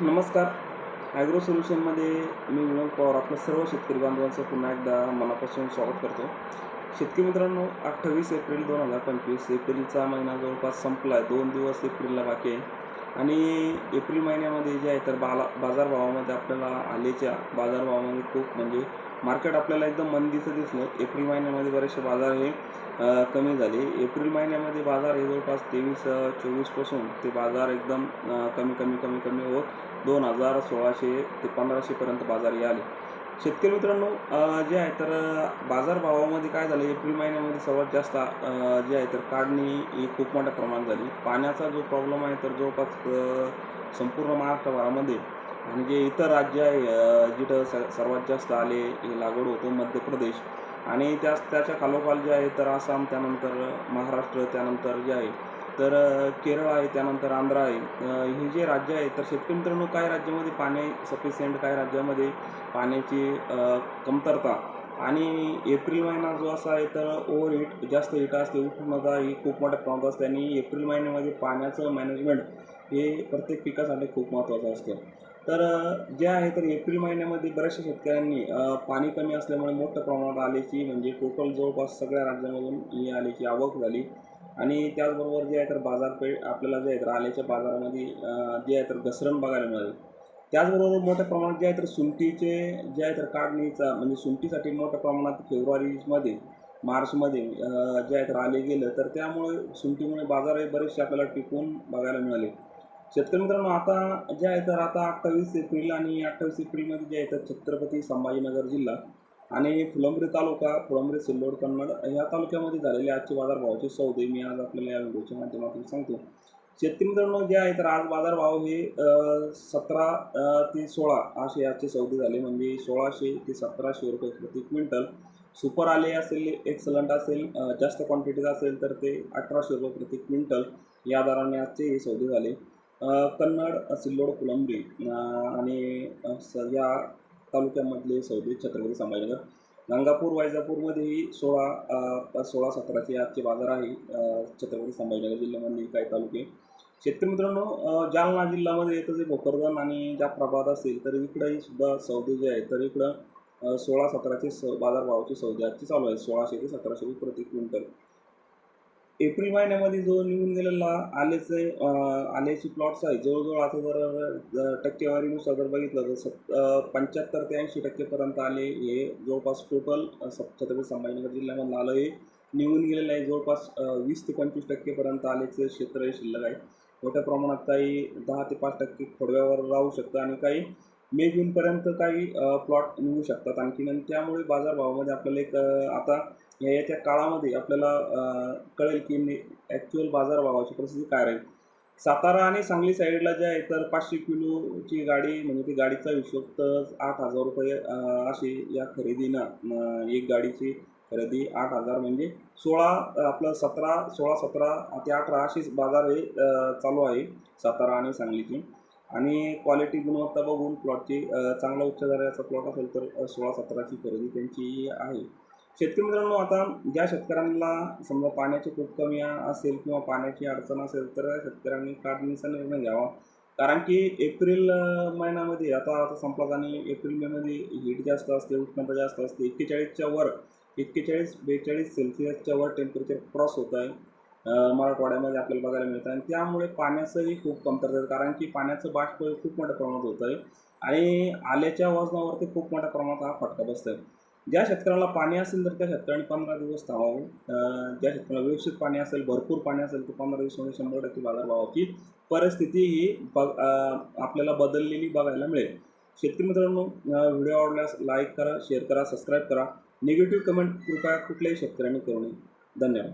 नमस्कार. ॲग्रो सोल्युशनमध्ये मी विनोद पवार आपलं सर्व शेतकरी बांधवांचं पुन्हा एकदा मनापासून स्वागत करतो. शेतकरी मित्रांनो अठ्ठावीस एप्रिल दोन हजार पंचवीस एप्रिलचा महिना जवळपास संपला आहे दोन दिवस एप्रिलला बाकी आहे. आणि एप्रिल महिन्यामध्ये जे आहे तर बाला बाजारभावामध्ये आपल्याला आलेच्या बाजारभावामध्ये खूप म्हणजे मार्केट आपल्याला एकदम मंदीचं दिसलं. एप्रिल महिन्यामध्ये बरेचसे बाजार हे कमी झाले. एप्रिल महिन्यामध्ये बाजार हे जवळपास तेवीस चोवीसपासून ते बाजार एकदम कमी कमी कमी कमी होत दोन हजार सोळाशे ते पंधराशेपर्यंत बाजार आले शेतकरी मित्रांनो जे आहे तर बाजारभावामध्ये काय झालं एप्रिल महिन्यामध्ये सर्वात जास्त जे आहे तर काढणी ही खूप मोठ्या प्रमाणात झाली. पाण्याचा जो प्रॉब्लेम आहे तर जवळपास संपूर्ण महाराष्ट्रभरामध्ये आणि जे इतर राज्य आहे जिथं स सर्वात जास्त आले हे लागवड होतं मध्य प्रदेश. आणि त्याच त्याच्या खालोखाल जे आहे तर आसाम त्यानंतर महाराष्ट्र त्यानंतर जे आहे तर केरळ आहे त्यानंतर आंध्र आहे. ही जे राज्य आहे तर शेतकरी मित्रांनो काही राज्यामध्ये पाणी सफिशियंट काही राज्यामध्ये पाण्याची कमतरता? आणि एप्रिल महिना जो असा आहे तर ओव्हर हिट जास्त हिट असते उष्णता ही खूप मोठ्या प्रमाणात असते आणि एप्रिल महिन्यामध्ये पाण्याचं मॅनेजमेंट हे प्रत्येक पिकासाठी खूप महत्त्वाचं असतं. तर जे आहे तर एप्रिल महिन्यामध्ये बऱ्याचशा शेतकऱ्यांनी पाणी कमी असल्यामुळे मोठ्या प्रमाणात आल्याची म्हणजे टोटल जवळपास सगळ्या राज्यांमधून ही आल्याची आवक झाली. आणि त्याचबरोबर जे आहे तर बाजारपेठ आपल्याला जे आहे तर आल्याच्या बाजारामध्ये जे आहे तर घसरण बघायला मिळाली. त्याचबरोबर मोठ्या प्रमाणात जे आहे तर सुंठीचे जे आहे तर काढणीचा म्हणजे सुंठीसाठी मोठ्या प्रमाणात फेब्रुवारीमध्ये मार्चमध्ये जे आहे तर आले गेलं तर त्यामुळे सुंठीमुळे बाजार हे बरेचसे आपल्याला टिकून बघायला मिळाले. शेतकरी मित्रांनो आता जे आहे तर आता अठ्ठावीस एप्रिल आणि अठ्ठावीस एप्रिलमध्ये जे आहे तर छत्रपती संभाजीनगर जिल्हा आणि फुलंब्री तालुका फुलंब्री सिल्लोड कन्नड ह्या तालुक्यामध्ये झालेले आजचे बाजारभावाचे सौदे मी आज आपल्याला या व्हिडिओच्या माध्यमातून सांगतो. शेतकरी मित्रांनो जे आहे तर आज बाजारभाव हे सतरा ते सोळा असे आजचे सौदे झाले. म्हणजे सोळाशे ते सतराशे रुपये प्रति क्विंटल. सुपर आले असेल एक्सलंट असेल जास्त क्वांटिटीचा असेल तर ते अठराशे रुपये प्रति क्विंटल या दराने आजचे हे सौदे झाले. कन्नड सिल्लोड फुलंब्री आणि या तालुक्यामधले सौदे छत्रपती संभाजीनगर. गंगापूर वैजापूरमध्येही सोळा सोळा सतराचे आजचे बाजार आहे छत्रपती संभाजीनगर जिल्ह्यामधले काही तालुके. शेतकरी मित्रांनो जालना जिल्ह्यामध्ये येतं जे भोकरदन आणि जाफराबाद असेल तर इकडंही सुद्धा सौदे जे आहेत तर इकडं सोळा सतराचे स बाजारभावाचे सौदे आजचे चालू आहेत. सोळाशे ते सतराशे रुपये प्रति क्विंटल. एप्रिल महिन्यामध्ये जो निघून गेलेला आल्याचे अ, आल्याची प्लॉट्स आहे जवळजवळ आता जर टक्केवारीनुसार जर बघितलं तर सत पंच्याहत्तर ते ऐंशी टक्केपर्यंत आले हे जवळपास टोटल छत्रपती संभाजीनगर जिल्ह्यामधलं आलं हे निघून गेलेलं आहे जवळपास वीस ते पंचवीस टक्केपर्यंत आल्याचं क्षेत्र हे शिल्लक आहे. मोठ्या प्रमाणात काही दहा ते पाच टक्के खोडव्यावर राहू शकतं आणि काही मे जूनपर्यंत काही प्लॉट निघू शकतात आणखीन. आणि त्यामुळे बाजारभावामध्ये आपल्याला एक आता या येत्या काळामध्ये आपल्याला कळेल की ॲक्च्युअल बाजारभावाची परिस्थिती काय राहील. सातारा आणि सांगली साईडला जे आहे तर पाचशे किलोची गाडी म्हणजे ती गाडीचा हिशोब तर आठ हजार रुपये अशी या खरेदीनं एक गाडीची खरेदी आठ हजार म्हणजे सोळा आपलं सतरा सोळा सतरा ते अठरा अशीच बाजार हे चालू आहे सातारा आणि सांगलीची. आणि क्वालिटी गुणवत्ता बघून प्लॉटची चांगला उच्च दर्जाचा प्लॉट असेल तर सोळा सतराची खरेदी त्यांची आहे. शेतकरी मित्रांनो आता ज्या शेतकऱ्यांना समजा पाण्याची खूप कमी असेल किंवा पाण्याची अडचण असेल तर त्या शेतकऱ्यांनी काढणीचा निर्णय घ्यावा. कारण की एप्रिल महिन्यामध्ये आता आता संपलाच आणि एप्रिल मेमध्ये हीट जास्त असते उष्णता जास्त असते. एक्केचाळीसच्या वर एक्केचाळीस बेचाळीस सेल्सिअसच्या वर टेम्परेचर क्रॉस होत आहे मराठवाड्यामध्ये आपल्याला बघायला मिळतं. आणि त्यामुळे पाण्याचंही खूप कमतरता कारण की पाण्याचं बाष्प खूप मोठ्या प्रमाणात होत आहे आणि आल्याच्या वजनावरती खूप मोठ्या प्रमाणात हा फटका बसत आहे ज्या शेतकऱ्याला पाणी असेल तर त्या शेतकऱ्यांनी पंधरा दिवस थांबावे. ज्या शेतकऱ्याला व्यवस्थित पाणी असेल भरपूर पाणी असेल तर पंधरा दिवसामध्ये म्हणजे शंभर टक्के बाजारभावाची परिस्थिती ही बघ आपल्याला बदललेली बघायला मिळेल. शेतकरी मित्रांनो व्हिडिओ आवडल्यास लाईक करा शेअर करा सबस्क्राईब करा. निगेटिव्ह कमेंट कृपया कुठल्याही शेतकऱ्यांनी करू नये. धन्यवाद.